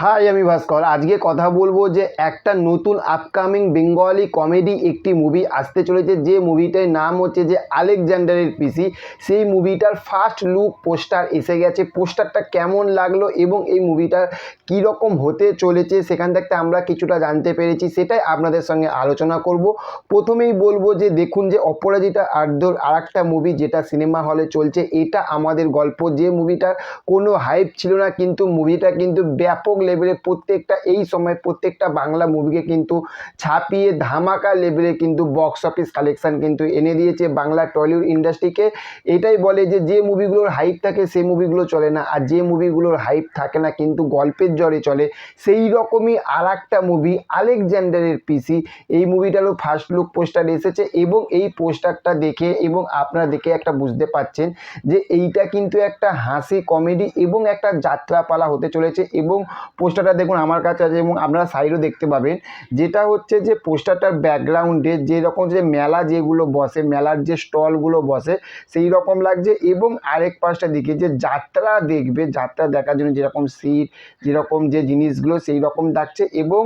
High আমি ভাস্কর। আজকে কথা বলব যে একটা নতুন আপকামিং বেঙ্গলি কমেডি একটি মুভি আসতে চলেছে। যে মুভিটার নাম হচ্ছে যে আলেকজান্ডারের পিসি সেই মুভিটার ফার্স্ট লুক পোস্টার এসে গেছে। পোস্টারটা কেমন লাগল এবং এই মুভিটার কীরকম হতে চলেছে সেখান থেকে আমরা কিছুটা জানতে পেরেছি। সেটাই আপনাদের সঙ্গে আলোচনা করব। প্রথমেই বলব যে দেখুন যে অপরাজিতা আর্দর আর একটা মুভি যেটা সিনেমা হলে চলছে, এটা আমাদের গল্প। যে মুভিটার কোনো হাইপ ছিল না, কিন্তু মুভিটা কিন্তু ব্যাপক লেভেলে প্রত্যেকটা, এই সময় প্রত্যেকটা বাংলা মুভিকে কিন্তু ছাপিয়ে ধামাকা লেভেলে কিন্তু বক্স অফিস কালেকশান কিন্তু এনে দিয়েছে বাংলা টলিউড ইন্ডাস্ট্রিকে এটাই বলে যে যে মুভিগুলোর হাইপ থাকে সেই মুভিগুলো চলে না। আর যে মুভিগুলোর হাইপ থাকে না কিন্তু গল্পের জ্বরে চলে, সেই রকমই আর একটা মুভি আলেকজান্ডারের পিসি এই মুভিটারও ফার্স্ট লুক পোস্টার এসেছে এবং এই পোস্টারটা দেখে এবং আপনারা দেখে একটা বুঝতে পাচ্ছেন যে, এইটা কিন্তু একটা হাসি কমেডি এবং একটা যাত্রাপালা হতে চলেছে এবং পোস্টারটা দেখুন আমার কাছে আছে এবং আপনারা সাইডও দেখতে পাবেন। যেটা হচ্ছে যে পোস্টারটার ব্যাকগ্রাউন্ডে যেরকম যে মেলা যেগুলো বসে, মেলার যে স্টলগুলো বসে, সেই রকম লাগছে এবং আরেক পাশটা দিকে যে যাত্রা দেখবে, যাত্রা দেখার জন্য যেরকম সিট যেরকম যে জিনিসগুলো সেই রকম ডাকছে এবং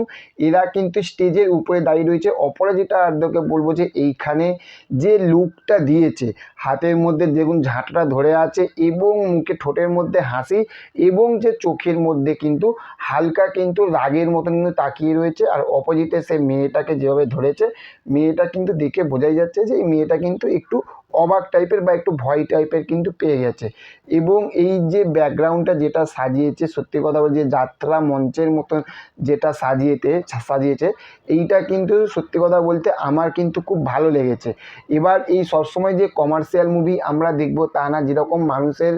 এরা কিন্তু স্টেজের উপরে দাঁড়িয়ে রয়েছে। অপরাজিতা আর্দকে বলব যে এইখানে যে লুকটা দিয়েছে, হাতের মধ্যে দেখুন ঝাঁটটা ধরে আছে এবং মুখে ঠোঁটের মধ্যে হাসি এবং যে চোখের মধ্যে কিন্তু হালকা কিন্তু রাগের মতন কিন্তু তাকিয়ে রয়েছে আর অপোজিটে সে মেয়েটাকে যেভাবে ধরেছে, মেয়েটা কিন্তু দেখে বোঝাই যাচ্ছে যে এই মেয়েটা কিন্তু একটু অবাক টাইপের বা একটু ভয় টাইপের কিন্তু পেয়ে গেছে। এবং এই যে ব্যাকগ্রাউন্ডটা যেটা সাজিয়েছে, সত্যি কথা বলছি যাত্রা মঞ্চের মতন যেটা সাজিয়েতে, সাজিয়েছে, এইটা কিন্তু সত্যি কথা বলতে আমার কিন্তু খুব ভালো লেগেছে। এবার এই সবসময় যে কমার্শিয়াল মুভি আমরা দেখব তা না, যেরকম মানুষের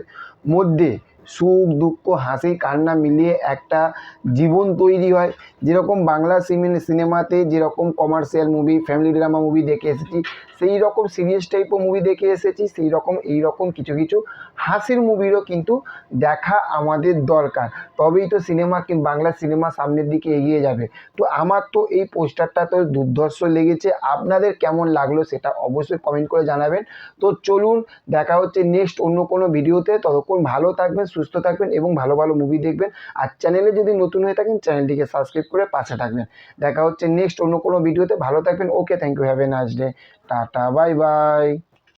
মধ্যে সুখ, দুঃখ, হাসি, কান্না মিলিয়ে একটা জীবন তৈরি হয়। যেরকম বাংলা সিনে সিনেমাতে যেরকম commercial movie family drama movie দেখে এসেছি, সেই রকম সিরিয়াস টাইপও মুভি দেখে এসেছি, সেই রকম এই রকম কিছু কিছু হাসির মুভিরও কিন্তু দেখা আমাদের দরকার। তবেই তো সিনেমা বাংলা সিনেমা সামনের দিকে এগিয়ে যাবে। তো আমার তো এই পোস্টারটা তো দুর্ধর্ষ লেগেছে। আপনাদের কেমন লাগল সেটা অবশ্যই কমেন্ট করে জানাবেন। তো চলুন, দেখা হচ্ছে নেক্সট অন্য কোনো ভিডিওতে ততক্ষণ ভালো থাকবেন সুস্থ থাকবেন এবং ভালো ভালো মুভি দেখবেন। আর চ্যানেলে যদি নতুন হয়ে থাকেন চ্যানেলটিকে সাবস্ক্রাইব করে পাশে থাকবেন। দেখা হচ্ছে নেক্সট অন্য কোনো ভিডিওতে ভালো থাকবেন। Okay thank you have a nice day tata bye by